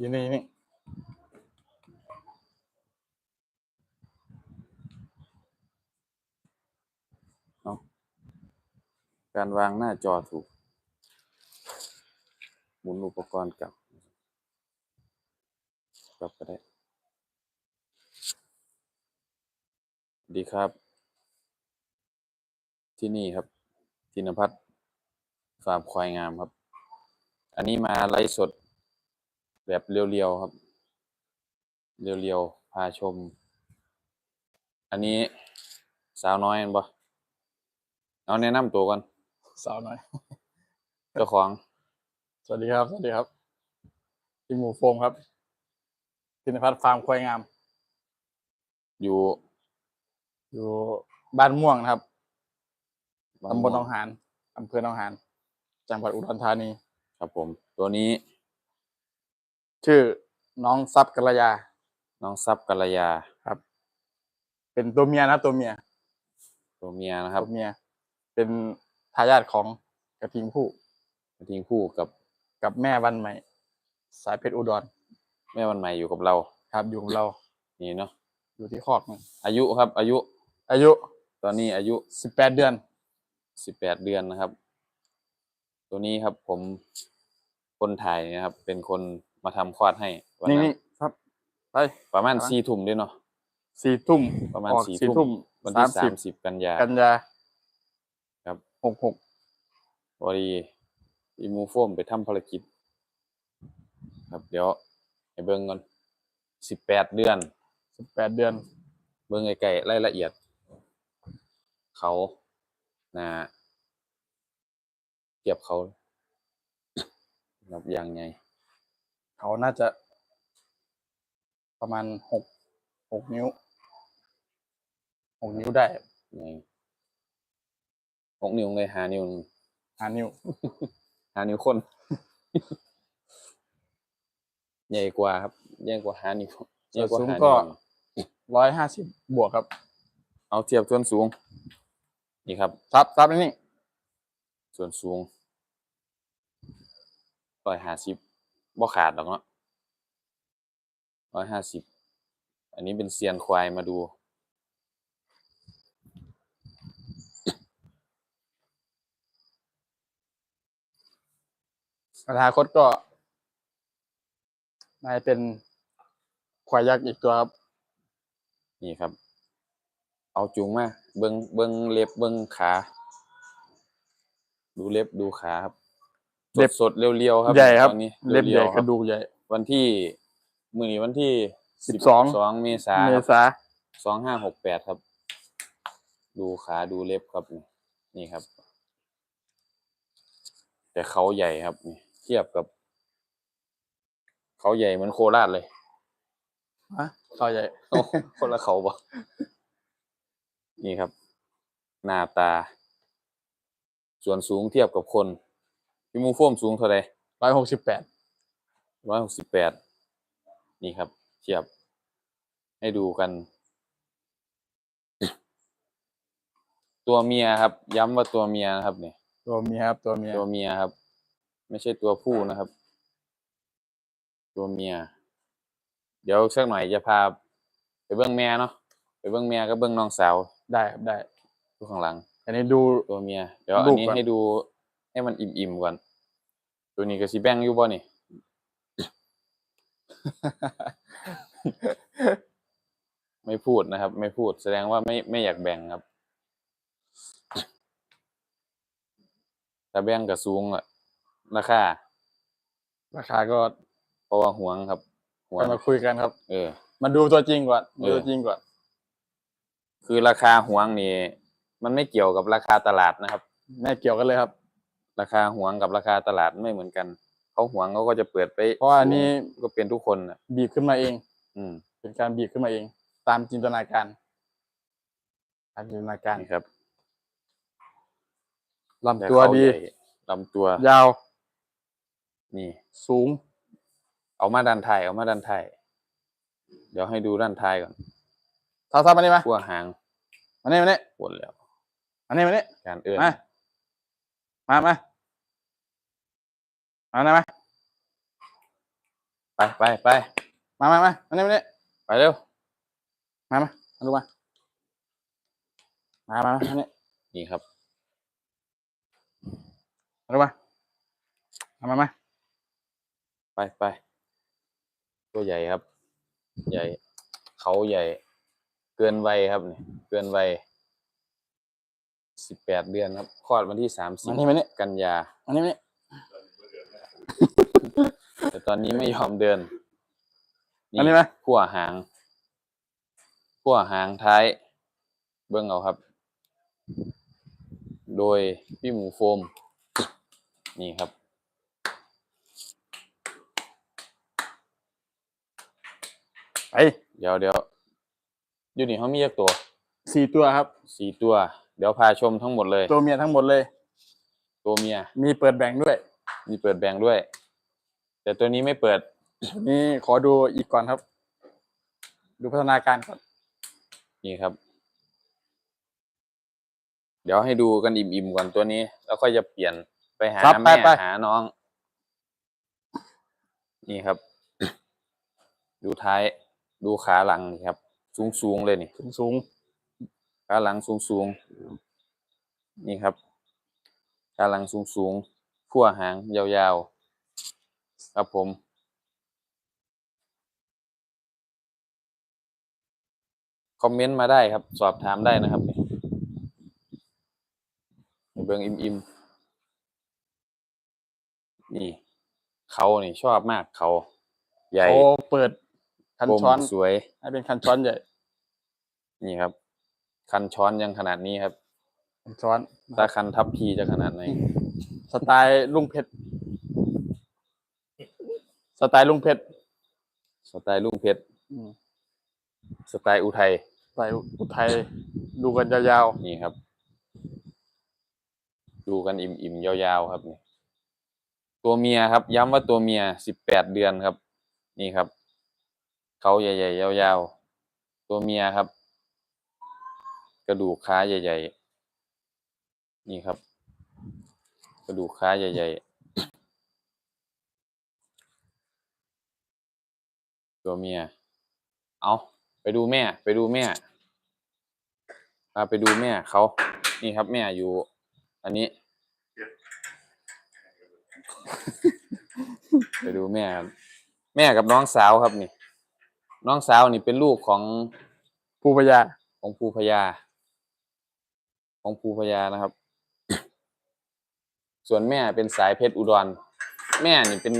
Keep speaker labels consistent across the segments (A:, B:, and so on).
A: ยืนนี่นี่
B: การวางหน้าจอถูก หมุนอุปกรณ์กลับ กลับก็ได้สวัสดีครับ ที่นี่ครับธินพัฒน์ฟาร์มควายงามครับ อันนี้มาไลฟ์สด แบบเรียวๆครับ เรียวๆพาชม อันนี้สาวน้อยเห็นปะเอาแนะนำตัวก่อน
A: สาวหน่อย
B: เจ้าของ
A: สวัสดีครับ สวัสดีครับพี่หมูโฟมครับพินพัฒน์ฟาร์มควายงาม
B: อยู่
A: อยู่บ้านม่วงนะครับา
B: ง
A: ตำบลหนอง
B: ม่ว
A: หานอำเภอหนองหาน จังหวัดอุดรธานี
B: ครับผม ตัวนี้
A: ชื่อน้องซับกัลยา
B: น้องซับกัลยา
A: ครับ เป็นตัวเมียนะครับตัวเมีย
B: ตัวเมียนะครับ
A: ตัวเมีย เป็นทายาทของกระทิงผู้
B: ทิ้งคู่กับ
A: กับแม่วันใหม่ สายเพชรอุดร
B: แม่วันใหม่อยู่กับเรา
A: ครับอยู่กับเรา
B: นี่เนาะ
A: อยู่ที่คอกนี่
B: อายุครับ อายุ
A: อายุ
B: ตอนนี้อายุ
A: สิบแปดเดือน
B: สิบแปดเดือนนะครับ ตัวนี้ครับผมคนถ่ายนะครับ เป็นคน มาทำคลอดให้วัน
A: นี่
B: นั้น
A: นี่ครับไป
B: ประมาณ
A: ครับ
B: สี่ทุ่มด้วยเนาะ
A: สี่ทุ่ม
B: ประมาณ
A: ออก
B: สี่
A: สี่
B: ทุ่
A: ทุ่
B: ม
A: ม
B: วันที่
A: สา
B: สามม
A: สิบ
B: สิบกันยา
A: กันยา
B: ครับ
A: หกหก
B: พอดีอีมูโฟมไปทำภารกิจ ครับเดี๋ยวให้เบิ่งก่อนสิบแปดเดือน
A: สิบแปดเดือน
B: เบิ่งไกลๆรายละเอียด เขานะเทียบเขานับอย่างไง
A: เขาน่าจะ ประมาณหกหกนิ้วหกนิ้วได้
B: ไงหกนิ้วเลยหานิ้วหนึ่ง
A: ห้านิ้ว
B: หานิ้วคน ใหญ่กว่าครับใหญ่กว่าหานิ้วใหญ่กว่า
A: ส่วนสูง
B: หา
A: ก็
B: นิ้ว
A: ร้อยห้าสิบบวกครับ
B: เอาเทียบส่วนสูง นี่ครับ
A: ซับซับนี่นี่
B: ส่วนสูงร้อยห้าสิบ บ่ขาดหรอกเนาะร้อยห้าสิบ อันนี้เป็นเซียนควายมาดู
A: อนาคตก็นายเป็นควายยักษ์อีกตัวครับ
B: นี่ครับ เอาจูงมา เบิงเบิงเล็บ เบิงขา ดูเล็บ ดูขาครับ
A: เล็บ
B: สดๆเรียวๆครับ
A: ใหญ่ครับ
B: ตอนนี้
A: เล็บใหญ่
B: ยวๆ
A: กระดูกใหญ่
B: วันที่มือนี้วันที่
A: 12
B: สองเมษา
A: เม
B: ครับ
A: ษา
B: สองห้าหกแปดครับ ดูขาดูเล็บครับนี่นี่ครับ แต่เขาใหญ่ครับนี่เทียบกับ เขาใหญ่เหมือนโคราชเลย
A: ฮะเขาใหญ่
B: โอ้คนละเขาบ่นี่ครับ หน้าตา ส่วนสูงเทียบกับคน พี่มูโฟมสูงเท่าไหร่
A: ร้อยหกสิบแปด
B: ร้อยหกสิบแปดนี่ครับ เทียบให้ดูกัน ตัวเมียครับ ย้ำว่าตัวเมียนะครับเนี่ย
A: ตัวเมียครับตัวเมีย
B: ตัวเมียครับ ไม่ใช่ตัวผู้นะครับ ตัวเมีย เดี๋ยวสักหน่อยจะพาไปเบิ้งแม่เนาะไปเบิ้งแม่ก็เบิ้งน้องสาว
A: ได้ครับได้
B: ดูข้างหลัง
A: อันนี้ดู
B: ตัวเมีย เดี๋ยว
A: ลู
B: อัน
A: ก
B: นี้
A: ก่อน
B: ให้ดู ให้มันอิ่มๆก่อนตัวนี้ก็สิแบ่งอยู่บ่นี่ ไม่พูดนะครับ ไม่พูดแสดงว่าไม่ไม่อยากแบ่งครับถ้าแบ่งกับสูงอะราคา
A: ราคาก็
B: เพราะว่าหวงครับหว
A: ไป
B: ง
A: มาคุยกันครับ
B: เออ
A: มาดูตัวจริงก่อน
B: เอ
A: ดู
B: อ
A: ตัวจริงก่อน
B: คือราคาหวงนี่มันไม่เกี่ยวกับราคาตลาดนะครับ
A: ไม่เกี่ยวกันเลยครับ
B: ราคาหวงกับราคาตลาดไม่เหมือนกันเขาหวงเขาก็จะเปิดไป
A: เพราะว่าอันนี้
B: สูงก็เป็นทุกคนอะ
A: บีบขึ้นมาเอง
B: อืม
A: เป็นการบีบขึ้นมาเอง ตามจินตนาการตามจินตนาการ
B: นี่ครับ
A: ลำตัว
B: แเขา
A: ดี
B: ใหญ่ลำตัว
A: ยาว
B: นี่
A: สูง
B: เอามาด้านท้ายเอามาด้านท้ายเดี๋ยวให้ดูด้านท้ายก่อน
A: ท้าทับมานี่มา
B: ขั้วหาง
A: มานี่มานี่
B: วนแล้ว
A: มานี่มานี่
B: การเอื้อน
A: มามามา มานะมา
B: ไปไปไป
A: มามามามานี่มานี่
B: ไปเร็ว
A: มามามาดูมา มามามานี่
B: นี่ครับ
A: มาดูมามามามา
B: ไปไปตัวใหญ่ครับ ใหญ่ เขาใหญ่ เกินวัยครับเนี่ยเกินวัยสิบแปดเดือนครับคลอดวันที่สามสิ
A: มา
B: บ
A: นี่มานี่
B: กันยา
A: มานี่มานี่
B: แต่ตอนนี้ไม่ยอมเดิน
A: มานี่มา
B: ขั้วหางขั้วหางท้าย เบื้องเอาครับ โดยพี่หมูโฟม นี่ครับ
A: ไป
B: เดี๋ยวเดี๋ยวอยู่นี่เขามีเยอะตัว
A: สี่ตัวครับ
B: สี่ตัว เดี๋ยวพาชมทั้งหมดเลย
A: ตัวเมียทั้งหมดเลย
B: ตัวเมีย
A: มีเปิดแบ่งด้วย
B: มีเปิดแบ่งด้วย แต่ตัวนี้ไม่เปิด
A: นี่ขอดูอีกก่อนครับ ดูพัฒนาการก่อน
B: นี่ครับ เดี๋ยวให้ดูกันอิ่มๆก่อนตัวนี้ แล้วค่อยจะเปลี่ยนไปหา
A: ครับไป
B: แม่
A: ไป
B: หาน้อง นี่ครับ ดูท้ายดูขาหลังนี่ครับ สูงๆเลยนี่
A: สูงสูง
B: ขาหลังสูงๆนี่ครับขาหลังสูงๆ ขั้วหางยาวๆ ครับผมคอมเมนต์มาได้ครับ สอบถามได้นะครับนี่ให้เบิงอิมอิมนี่ เขานี่ชอบมากเขา ใหญ่
A: โอ้เปิด คัน
B: กลม
A: ช้อน
B: สวย
A: ให้เป็นคันช้อนใหญ่
B: นี่ครับ คันช้อนยังขนาดนี้ครับ
A: คันช้อน
B: ถ้าคันทับพีจะขนาดไหน
A: สไตล์ลุงเพชรสไตล์ลุงเพชร
B: สไตล์ลุงเพชร
A: อืม
B: สไตล์อุทัย
A: สไตล์อุทัยดูกันยาว
B: นี่ครับ ดูกันอิ่มอิ่มๆยาวๆครับนี่ตัวเมียครับ ย้ำว่าตัวเมียสิบแปดเดือนครับ นี่ครับเขาใหญ่ๆยาวๆตัวเมียครับ กระดูกขาใหญ่ ๆ นี่ครับ กระดูกขาใหญ่ๆ ตัวเมีย เอาไปดูแม่ ไปดูแม่พาไปดูแม่เขานี่ครับแม่อยู่ อันนี้ ไปดูแม่ครับแม่กับน้องสาวครับนี่ น้องสาวนี่เป็นลูกของ
A: ๆภูพยา
B: ของภูพญาของภูพญานะครับ ส่วนแม่เป็นสายเพชรอุดร แม่นี่เป็น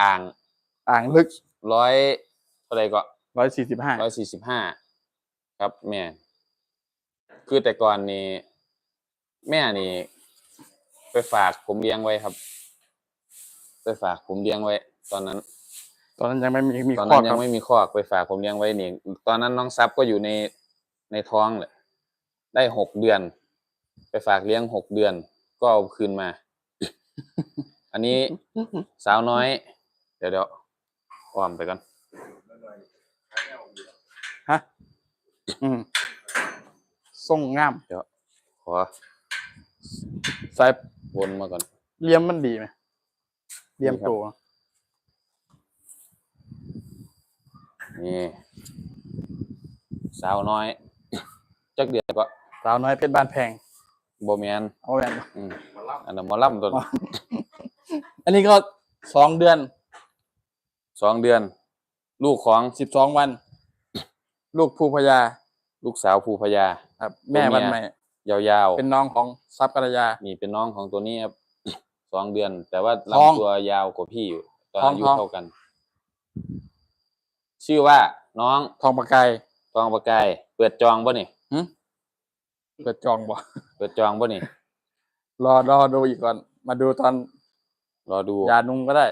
B: อ่าง
A: อ่างลึก
B: ร้อยเท่าไหรก็
A: ร้อยสี่สิบห้า
B: ร้อยสี่สิบห้าครับแม่ คือแต่ก่อนนี่แม่นี่ ไปฝากผมเลี้ยงไว้ครับ ไปฝากผมเลี้ยงไว้ ตอนนั้น
A: ตอนนั้นยังไม่มีมี
B: ตอน
A: ข้อ
B: นั้น
A: ค
B: ยั
A: รับ
B: งไม่มีคอกไปฝากผมเลี้ยงไว้นี่ตอนนั้นน้องซับก็อยู่ในในท้องเลยได้หกเดือน ไปฝากเลี้ยงหกเดือน ก็เอาคืนมา อันนี้สาวน้อย เดี๋ยวเดี๋ยวอ้อมไปก่อน
A: ฮะอืมทรงงาม
B: เดี๋ยวขอ
A: สาย
B: วนมาก่อน
A: เลี่ยมมันดีไหมเลี่ยม
B: ดีครับ
A: ตัว
B: นี่สาวน้อยจักเดือนก็
A: สาวน้อยเพชรบ้านแพง
B: โบแมน
A: เอาแบบ
B: อืมอันนั้นหมอล่ำตัว
A: อ๋ออันนี้ก็สองเดือน
B: สองเดือน ลูกของ
A: สิบสองวัน ลูกภูพยา
B: ลูกสาวภูพญา
A: ครับ แม่
B: ตัวเมีย
A: วันใหม่
B: ยาว
A: เป็นน้องของซับกัลยา
B: ๆนี่เป็นน้องของตัวนี้ครับ สองเดือน แต่ว่า
A: ท้อง
B: ลำตัวยาวกว่าพี่อยู่ตอน
A: ท้อง
B: อายุ
A: ท้อง
B: เท่ากัน ชื่อว่าน้อง
A: ทองประกาย
B: ทองประกาย เปิดจองป่ะนี่
A: หึ เปิดจองบ่
B: เปิดจองป่ะนี่
A: รอรอดูอีกก่อน มาดูตอน
B: รอดู
A: ยานุ่งก็ได้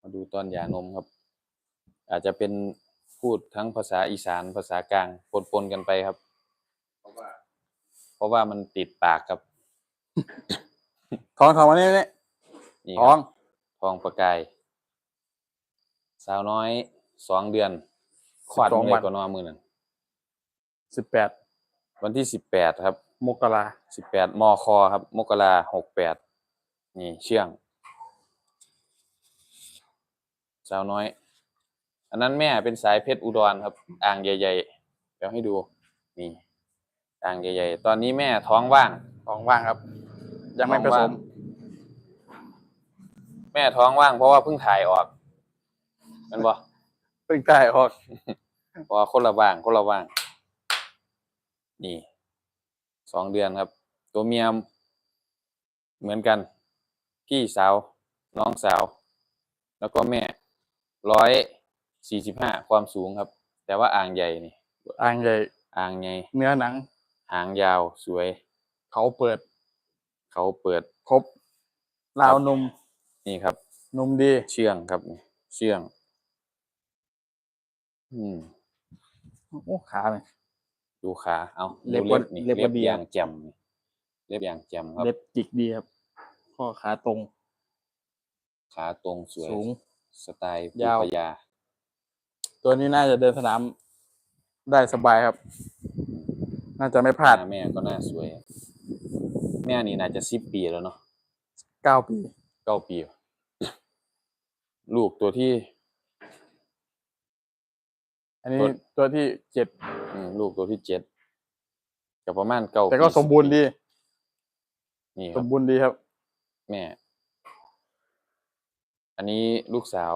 B: มาดูตอนหย่านมครับ อาจจะเป็นพูดทั้งภาษาอีสานภาษากลางปนๆกันไปครับ เพราะว่า เพราะว่ามันติดปากกับ
A: ทองทองวันนี้นี่
B: นี่
A: ท
B: ค
A: อ
B: รั
A: ง
B: บทองประกาย สาวน้อยสองเดือนขวาด
A: สอง
B: มือ
A: วัน
B: ก่อนนอมือนั่น
A: สิบแปด
B: วันที่สิบแปดครับ
A: มกรา
B: สิบแปดมคครับ มกราหกแปดนี่เชื่องสาวน้อย อันนั้นแม่เป็นสายเพชรอุดรครับ อ่างใหญ่ๆเดี๋ยวให้ดูนี่อ่างใหญ่ๆ ตอนนี้แม่ท้องว่าง
A: ของว่างครับ ยังไม่ผสม
B: แม่ท้องว่างเพราะว่าเพิ่งถ่ายออกแมันบ่
A: เพิ่งได้ออก
B: เพราะว่าคนละว่างคนละว่าง นี่สองเดือนครับ ตัวเมียเหมือนกัน พี่สาว น้องสาว แล้วก็แม่ร้อยสี่สิบห้าความสูงครับ แต่ว่าอ่างใหญ่นี่
A: อ่างใหญ่
B: อ่างใหญ่
A: เนื้อหนัง
B: หางยาวสวย
A: เขาเปิด
B: เขาเปิด
A: ครบลาวนม
B: นี่ครับ
A: นมดี
B: เชื่องครับนี่เชื่อง อืม
A: โอ้ขาเลย
B: ดูขาเอา
A: เล็บ
B: ดู
A: ว่า
B: นี่
A: เล็บว่าดี
B: อย่างแจ่มนี่เล็บอย่างแจ่มครับ
A: เล็บจิกดีครับ ข้อขาตรง
B: ขาตรงสวย
A: สูง
B: สไตล์
A: ยาว
B: ภูพยา
A: ตัวนี้น่าจะเดินสนามได้สบายครับ น่าจะไม่พลาด
B: หน้แม่ก็น่าสวย แม่นี่น่าจะสิบปีแล้วเนาะ
A: เก้าปี
B: เก้าปี ลูกตัวที่
A: อันนี้
B: ตัว
A: ตัวที่เจ็ด
B: อืมลูกตัวที่เจ็ดกับประมาณเก้า
A: แต่ก็
B: ปี
A: สมบูรณ์ดี
B: นี่ค
A: ส
B: รับ
A: มบูรณ์ดีครับ
B: แม่ อันนี้ลูกสาว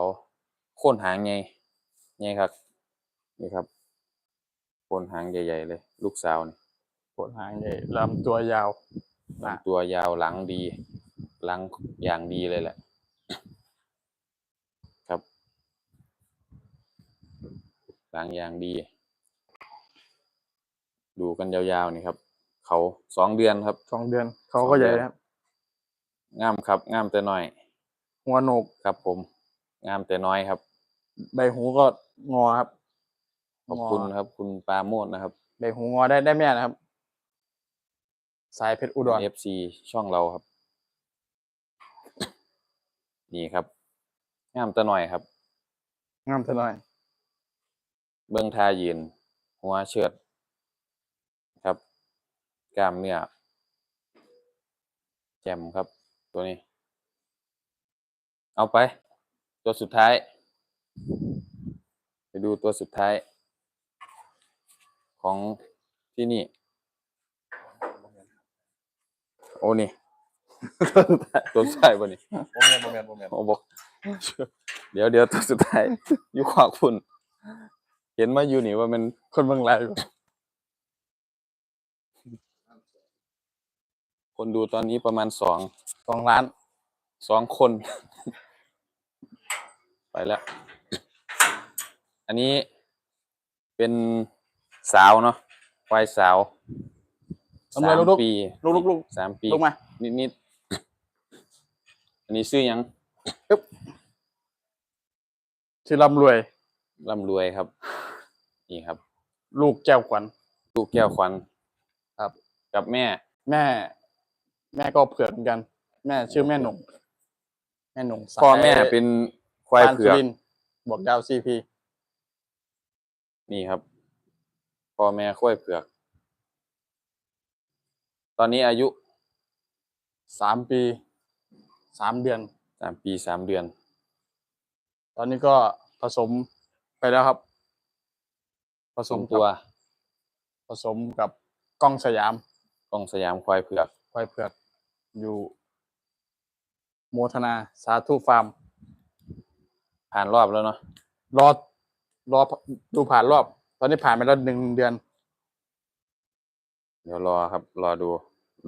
B: โค่นหางไงไงครับ นี่ครับโค่นหางใหญ่ๆเลย ลูกสาวนี่
A: ปวดหางใหญ่ลำตัวยาว
B: ลำตัวยาวหลังดี หลังอย่างดีเลยแหละ ครับ หลังอย่างดี ดูกันยาวๆนี่ครับ เขาสองเดือนครับ
A: สองเดือน เขาก็ใหญ่นะครับ
B: งามครับงามแต่น้อย
A: หัวโหนก
B: ครับ ผมงามแต่น้อยครับ
A: ใบหูก็งอครับ
B: ขอบคุณ
A: งอ
B: ครับ คุณปราโมดนะครับ
A: ใบหูงอได้ได้แม่นะครับ สายเพชรอุดร
B: เอฟซีช่องเราครับ นี่ครับงามแต่น้อยครับ
A: งามเท่าหน่อย
B: เบื้องทายืน หัวเชิดครับ กล้ามเนื้อแจ่มครับตัวนี้ เอาไป ตัวสุดท้าย ไปดูตัวสุดท้าย ของที่นี่ โอ้นี่ ตัวสุดท้ายป่ะนี่
A: โมเมนโมเมนโมเมน
B: โอ้บอกเดี๋ยวเดี๋ยวตัวสุดท้ายอยู่ขวางคุณ เห็นมาอยู่นี่ว่ามัน
A: คนเมืองไรอยู่
B: คนดูตอนนี้ประมาณสอง
A: สองล้าน
B: สองคน ไปแล้ว อันนี้เป็นสาวเนาะควายสาว
A: ทำไม
B: สาม
A: ลูก
B: ปี
A: ลูกลูกลูก
B: สามปี
A: ลูกมา
B: นิดนิดๆอันนี้ชื่อหยัง
A: ชื่อร่ำรวย
B: ร่ำรวยครับ นี่ครับ
A: ลูกแก้วขวัญ
B: ลูกแก้วขวัญ
A: ครับ
B: กับแม่
A: แม่ แม่ก็เผือกเหมือนกัน แม่ชื่อแม่หนุ่มแม่หนุ่ม
B: พ่อแม่เป็นควายเผือก
A: บวกดาวซีพี
B: นี่ครับพ่อแม่ควายเผือก ตอนนี้อายุ
A: สามปีสามเดือน
B: สามปีสามเดือน
A: ตอนนี้ก็ผสมไปแล้วครับ ผส
B: ส
A: ม
B: ม
A: กับ
B: ตัว
A: ผสมกับกล้องสยาม
B: กองสยามควายเผือก
A: ควายเผือกอยู่โมทนาสาธุฟาร์ม
B: ผ่านรอบแล้วเนาะ
A: รอรอดูผ่านรอบ ตอนนี้ผ่านไปแล้วหนึ่งเดือน
B: เดี๋ยวรอครับ รอดู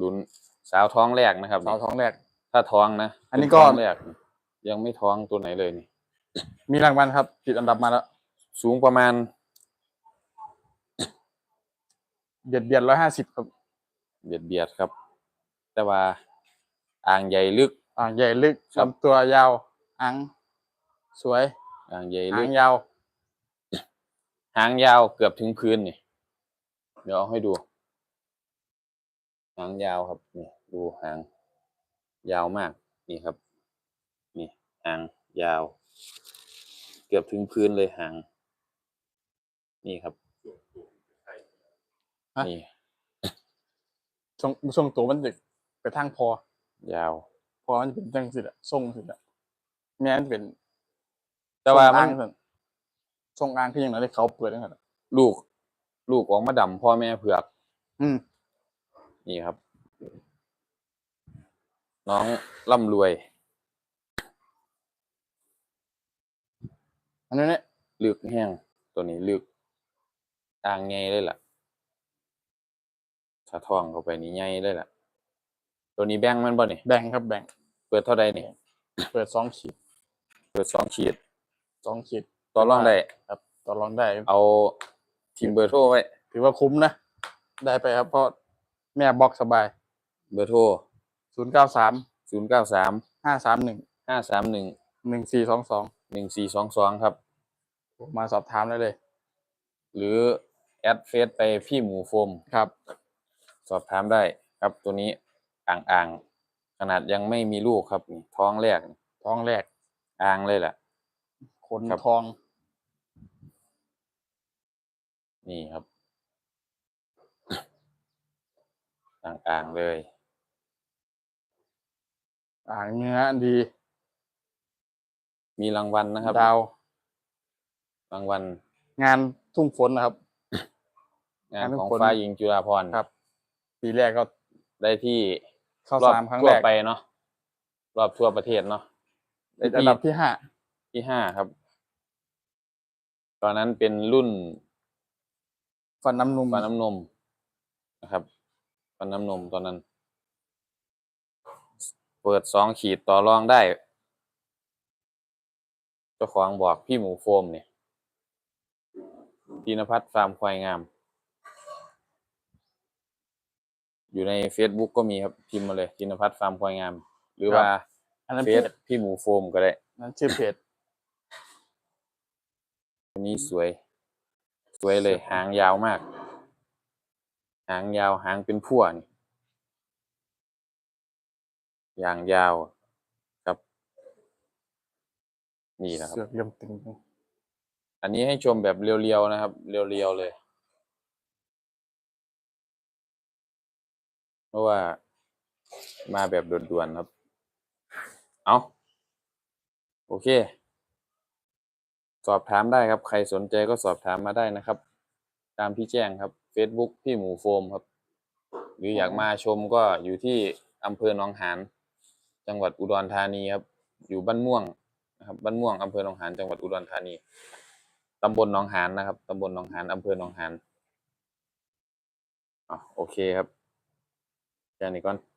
B: ลุ้นสาวท้องแรกนะครับ
A: สาวท้องแรก
B: ถ้าท้องนะ
A: อันนี้
B: เป็
A: ก็
B: ท้องแรกยังไม่ท้องตัวไหนเลยนี่
A: มีรางวัลครับ ติดอันดับมาแล้ว
B: สูงประมาณ
A: เบียดเบียดร้อยห้าสิบครับ
B: เบียดเบียดครับ แต่ว่าอ่างใหญ่ลึก
A: อ่าใหญ่ลึก
B: ครับ
A: ลำตัวยาวอังสวย
B: อ่างใหญ่
A: หา
B: ลึ
A: ง
B: ก
A: ยาว
B: หางยาวเกือบถึงพื้นนี่เดี๋ยวเอาให้ดู หางยาวครับนี่ดูหาง ยาวมากนี่ครับ นี่หางยาว เกือบถึงพื้นเลยหาง นี่ครับ
A: ฮะ
B: นี่
A: ช่วงช่วงตัวมันจะไปทางพอ
B: ยาว
A: พอมันจะเป็นจังสิละทรงสิละแม่มันจะเป็น
B: แต่ว่า
A: ส่ง
B: มั
A: อ่านงเพิ่นส่งอ่างคืออย่างไรเขาเปิดนั่นแหละ
B: ลูก ลูกออกมาดำพ่อแม่เผือก
A: อืม
B: นี่ครับ น้องร่ำรวย
A: อันนี้เนี่ย
B: ลึกแห้งตัวนี้ลึกอ่างไงเลยล่ะ ถ้าท่องเข้าไปนี่ไงเลยล่ะ ตัวนี้แบ่งมันบ่นี่
A: แบ่งครับแบ่ง
B: เปิดเท่าใดนี่
A: เปิดสองขีด
B: เปิดสองขีด
A: สองขีด
B: ต่อรองได้
A: ครับต่อรองได้
B: เอาทีมเบอร์โทรไว้
A: ถือว่าคุ้มนะ ได้ไปครับเพราะแม่บล็อกสบาย
B: เบอร์โทร
A: ศูนย์เก้าสาม
B: ศูนย์เก้าสาม
A: ห้าสามหนึ่ง
B: ห้าสามหนึ่ง
A: หนึ่งสี่สองสอง
B: หนึ่งสี่สองสองครับ
A: มาสอบถามได้เลย
B: หรือแอดเฟซไปพี่หมูโฟม
A: ครับ
B: สอบถามได้ครับตัวนี้อ่างๆขนาดยังไม่มีลูกครับนี่ท้องแรกนี่
A: ท้องแรก
B: อ่างเลยแหละ
A: ขน
B: ครับ
A: ทอง
B: นี่ครับ อ่างๆเลย
A: อ่างเนื้อดี
B: มีรางวัลนะครับ
A: ดาว
B: รางวัล
A: งานทุ่งฝนนะครับ
B: งาน
A: งานทุก
B: ของ
A: คน
B: ฟ้าหญิงจุฬาภรณ์
A: ครับ ปีแรกก็
B: ได้ที่
A: เข้าร
B: อบ
A: สามครั้ง
B: ทั่
A: แร
B: ว
A: ก
B: ไปเนาะรอบทั่วประเทศเนาะได้
A: อัน
B: ที่
A: ดับที่ห้า
B: ที่ห้าครับ ตอนนั้นเป็นรุ่น
A: ฟันน้ำนุ่ม
B: ฟันน้ำนมนะครับ ฟันน้ำนมตอนนั้น เปิดสองขีดต่อรองได้ เจ้าของบอกพี่หมูโฟมเนี่ยธีนพัฒน์ฟาร์มควายงาม อยู่ใน Facebook ก็มีครับพิมพ์มาเลยธีนพัฒน์ฟาร์มควายงาม หรือว่า
A: อันนั้น
B: เฟ
A: เพ
B: ซ
A: จ
B: พี่หมูโฟมก็ได้
A: นั้นชื่อเพจ
B: ตัวนี้สวย สวยเลยหางยาวมาก หางยาวหางเป็นพั่วนี่อย่างยาวครับ นี่นะครับ
A: เสือกเลี่ยมตึง
B: อันนี้ให้ชมแบบเรียวๆนะครับ เรียวๆเลย เพราะว่ามาแบบด่วนๆครับ เอาโอเค สอบถามได้ครับ ใครสนใจก็สอบถามมาได้นะครับ ตามที่แจ้งครับ Facebook พี่หมูโฟมครับ หรืออยากมาชมก็อยู่ที่อำเภอหนองหานจังหวัดอุดรธานีครับ อยู่บ้านม่วงนะครับบ้านม่วงอำเภอหนองหานจังหวัดอุดรธานีตำบลหนองหานนะครับตำบลหนองหานอำเภอหนองหานอะโอเคครับ ja niin kuin,